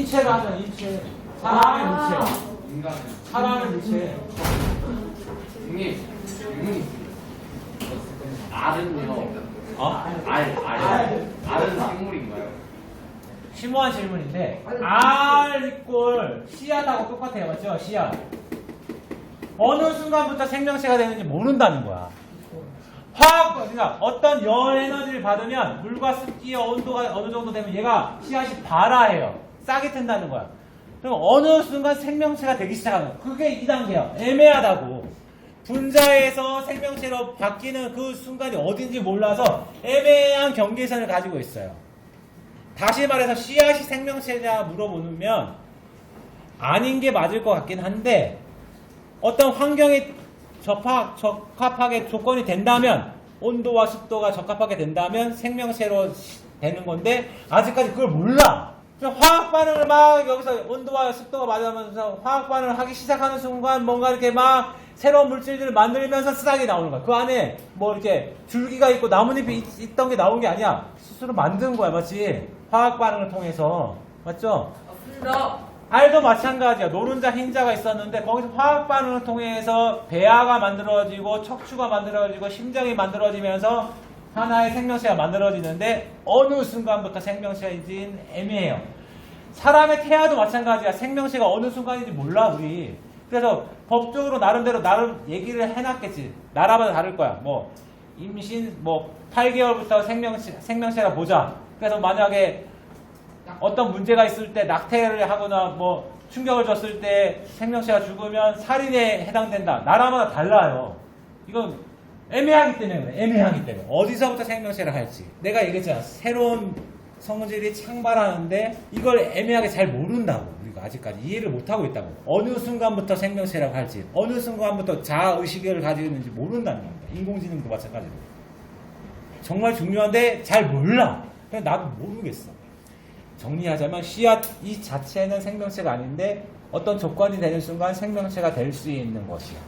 인체가 하잖아, 인체. 사람의 아. 인체. 인간은 사람의 인체. 형님 질문이 알은요 어? 알, 알, 알은 생물인가요? 심오한 질문인데 R 이꼴 씨앗하고 똑같아요 맞죠? 씨앗 어느 순간부터 생명체가 되는지 모른다는 거야 화학 그러니까 어떤 열 에너지를 받으면 물과 습기의 온도가 어느 정도 되면 얘가 씨앗이 발아해요 싹이 튼다는 거야. 그럼 어느 순간 생명체가 되기 시작하는 거야. 그게 2단계야. 애매하다고. 분자에서 생명체로 바뀌는 그 순간이 어딘지 몰라서 애매한 경계선을 가지고 있어요. 다시 말해서 씨앗이 생명체냐 물어보면 아닌 게 맞을 것 같긴 한데 어떤 환경에 접하, 적합하게 조건이 된다면 온도와 습도가 적합하게 된다면 생명체로 시- 되는 건데 아직까지 그걸 몰라. 화학 반응을 막 여기서 온도와 습도가 맞으면서 화학 반응을 하기 시작하는 순간 뭔가 이렇게 막 새로운 물질들을 만들면서 싹이 나오는 거야. 그 안에 뭐 이렇게 줄기가 있고 나뭇잎이 있, 있던 게 나온 게 아니야. 스스로 만든 거야, 맞지? 화학 반응을 통해서 맞죠? 맞습니다. 알도 마찬가지야. 노른자 흰자가 있었는데 거기서 화학 반응을 통해서 배아가 만들어지고 척추가 만들어지고 심장이 만들어지면서 하나의 생명체가 만들어지는데 어느 순간부터 생명체인지는 애매해요. 사람의 태아도 마찬가지야. 생명체가 어느 순간인지 몰라 우리. 그래서 법적으로 나름대로 나름 얘기를 해놨겠지. 나라마다 다를 거야. 뭐 임신 뭐 8개월부터 생명체 생명체라 보자. 그래서 만약에 어떤 문제가 있을 때 낙태를 하거나 뭐 충격을 줬을 때 생명체가 죽으면 살인에 해당된다. 나라마다 달라요. 이건 애매하기 때문에 그래. 애매하기 때문에. 어디서부터 생명체를 할지. 내가 얘기했잖아. 새로운 성질이 창발하는데 이걸 애매하게 잘 모른다고. 우리가 아직까지 이해를 못하고 있다고. 어느 순간부터 생명체라고 할지, 어느 순간부터 자아의식을 가지고 있는지 모른다는 겁니다. 인공지능도 마찬가지로. 정말 중요한데 잘 몰라. 그냥 나도 모르겠어. 정리하자면 씨앗 이 자체는 생명체가 아닌데 어떤 조건이 되는 순간 생명체가 될 수 있는 것이야.